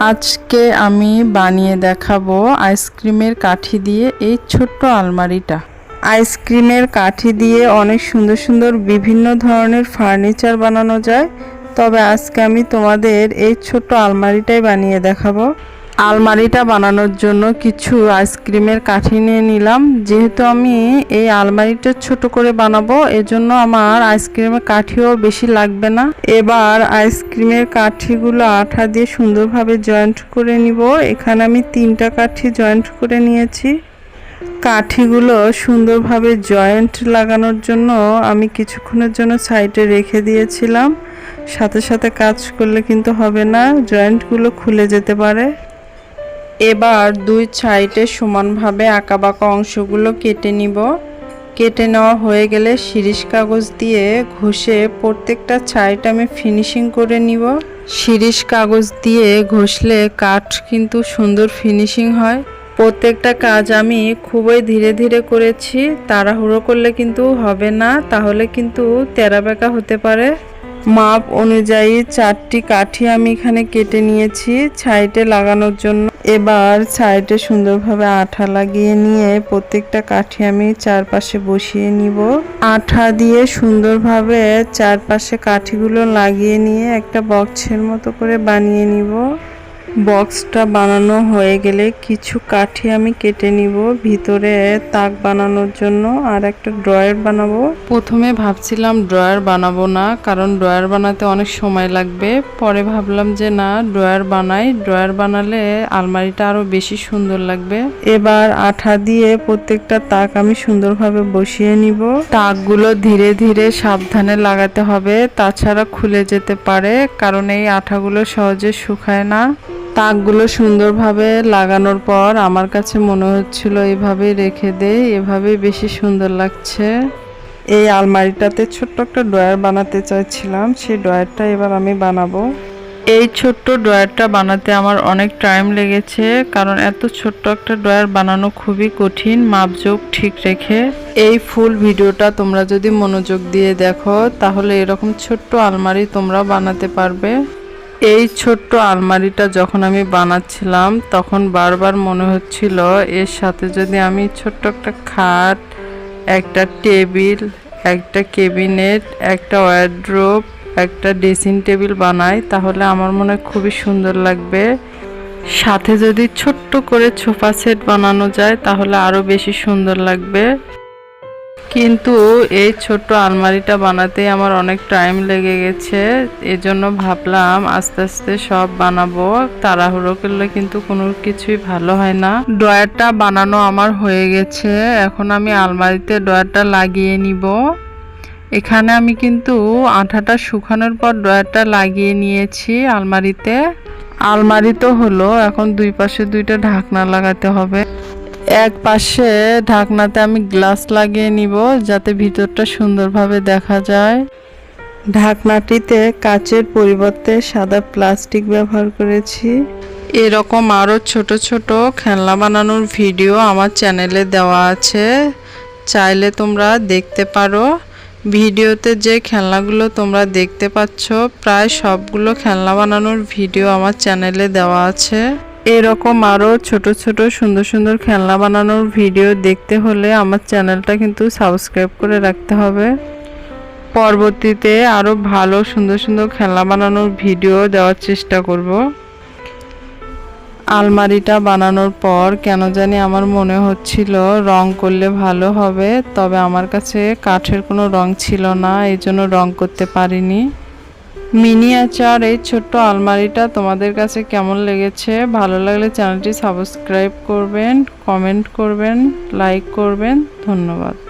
আজকে আমি বানিয়ে দেখাবো আইসক্রিমের কাঠি দিয়ে এই ছোট্ট আলমারিটা। আইসক্রিমের কাঠি দিয়ে অনেক সুন্দর সুন্দর বিভিন্ন ধরনের ফার্নিচার বানানো যায়। তবে আজকে আমি তোমাদের এই ছোট্ট আলমারিটাই বানিয়ে দেখাবো। আলমারিটা বানানোর জন্য কিছু আইসক্রিমের কাঠি নিয়ে নিলাম। যেহেতু আমি এই আলমারিটা ছোট করে বানাবো, এজন্য আমার আইসক্রিমের কাঠিও বেশি লাগবে না। এবার আইসক্রিমের কাঠিগুলো আঠা দিয়ে সুন্দরভাবে জয়েন্ট করে নিব। এখানে আমি তিনটা কাঠি জয়েন্ট করে নিয়েছি। কাঠিগুলো সুন্দরভাবে জয়েন্ট লাগানোর জন্য আমি কিছুক্ষণের জন্য সাইডে রেখে দিয়েছিলাম। সাথে সাথে কাজ করলে কিন্তু হবে না, জয়েন্টগুলো খুলে যেতে পারে। এবার দুই সাইডে সমানভাবে আঁকাবাঁকা অংশগুলো কেটে নিব। কেটে নেওয়া হয়ে গেলে শিরিষ কাগজ দিয়ে ঘষে প্রত্যেকটা সাইড আমি ফিনিশিং করে নিব। শিরিষ কাগজ দিয়ে ঘষলে কাঠ কিন্তু সুন্দর ফিনিশিং হয়। প্রত্যেকটা কাজ আমি খুবই ধীরে ধীরে করেছি। তাড়াহুড়ো করলে কিন্তু হবে না, তাহলে কিন্তু তেরা বেঁকা হতে পারে। মাপ অনুযায়ী চারটি কাঠি আমি এখানে কেটে নিয়েছি ছাইটে লাগানোর জন্য। এবার সাইডে সুন্দরভাবে আঠা লাগিয়ে নিয়ে প্রত্যেকটা কাঠি আমি চারপাশে বসিয়ে নিব। আঠা দিয়ে সুন্দরভাবে চারপাশে কাঠিগুলো লাগিয়ে নিয়ে একটা বক্সের মতো করে বানিয়ে নিব। বক্সটা বানানো হয়ে গেলে কিছু কাঠি আমি কেটে নিব ভিতরে তাক বানানোর জন্য আর একটা ড্রয়ার বানাবো। প্রথমে ভাবছিলাম ড্রয়ার বানাবো না কারণ ড্রয়ার বানাতে অনেক সময় লাগবে। পরে ভাবলাম যে না ড্রয়ার বানাই। ড্রয়ার বানালে আলমারিটা আরও বেশি সুন্দর লাগবে। এবার আঠা দিয়ে প্রত্যেকটা তাক আমি সুন্দরভাবে বসিয়ে নিব। তাকগুলো ধীরে ধীরে সাবধানে লাগাতে হবে তাছাড়া খুলে যেতে পারে কারণ এই আঠাগুলো সহজে শুকায় না। তাকগুলো সুন্দরভাবে লাগানোর পর আমার কাছে মনে হচ্ছিল, এভাবেই রেখে দেই এভাবেই বেশি সুন্দর লাগছে। এই আলমারিটাতে ছোট্ট একটা ড্রয়ার বানাতে চাইছিলাম, সেই ড্রয়ারটা এবার আমি বানাবো। এই ছোট্ট ড্রয়ারটা বানাতে আমার অনেক টাইম লেগেছে, কারণ এত ছোট্ট একটা ড্রয়ার বানানো খুবই কঠিন মাপযোগ ঠিক রেখে। এই ফুল ভিডিওটা তোমরা যদি মনোযোগ দিয়ে দেখো, তাহলে এরকম ছোট্ট আলমারি তোমরা বানাতে পারবে। এই ছোট্ট আলমারিটা যখন আমি বানাচ্ছিলাম, তখন বারবার মনে হচ্ছিল এর সাথে যদি আমি ছোট্ট একটা খাট, একটা টেবিল, একটা কেবিনেট একটা ওয়ার্ড্রোপ একটা ড্রেসিং টেবিল বানাই, তাহলে আমার মনে হয় খুবই সুন্দর লাগবে। সাথে যদি ছোট্ট করে সোফা সেট বানানো যায়, তাহলে আরও বেশি সুন্দর লাগবে। কিন্তু এই ছোট্ট আলমারিটা বানাতে আমার অনেক টাইম লেগে গেছে। এজন্য ভাবলাম আস্তে আস্তে সব বানাবো। তাড়াহুড়ো করলে কিন্তু কোনো কিছুই ভালো হয় না। ড্রয়ারটা বানানো আমার হয়ে গেছে। এখন আমি আলমারিতে ড্রয়ারটা লাগিয়ে নিব। এখানে আমি কিন্তু আঠাটা শুকানোর পর ড্রয়ারটা লাগিয়ে নিয়েছি আলমারিতে। আলমারি তো হলো, এখন দুই পাশে দুইটা ঢাকনা লাগাতে হবে। এক পাশে ঢাকনাতে আমি গ্লাস লাগিয়ে নিব যাতে ভিতরটা সুন্দরভাবে দেখা যায়। ঢাকনাটিতে কাচের পরিবর্তে সাদা প্লাস্টিক ব্যবহার করেছি। এরকম আরও ছোট ছোট খেলনা বানানোর ভিডিও আমার চ্যানেলে দেওয়া আছে। চাইলে তোমরা দেখতে পারো। ভিডিওতে যে খেলনাগুলো তোমরা দেখতে পাচ্ছ, প্রায় সবগুলো খেলনা বানানোর ভিডিও আমার চ্যানেলে দেওয়া আছে। এরকম আরও ছোট ছোট সুন্দর সুন্দর খেলনা বানানোর ভিডিও দেখতে হলে আমার চ্যানেলটা কিন্তু সাবস্ক্রাইব করে রাখতে হবে। পরবর্তীতে আরও ভালো সুন্দর সুন্দর খেলনা বানানোর ভিডিও দেওয়ার চেষ্টা করব। আলমারিটা বানানোর পর কেন জানি আমার মনে হচ্ছিল রং করলে ভালো হবে, তবে আমার কাছে কাঠের কোনো রং ছিল না, এই জন্য রং করতে পারিনি। মিনিয়াচার এই ছোট্ট আলমারিটা তোমাদের কাছে কেমন লেগেছে? ভালো লাগলে চ্যানেলটি সাবস্ক্রাইব করবেন, কমেন্ট করবেন, লাইক করবেন। ধন্যবাদ।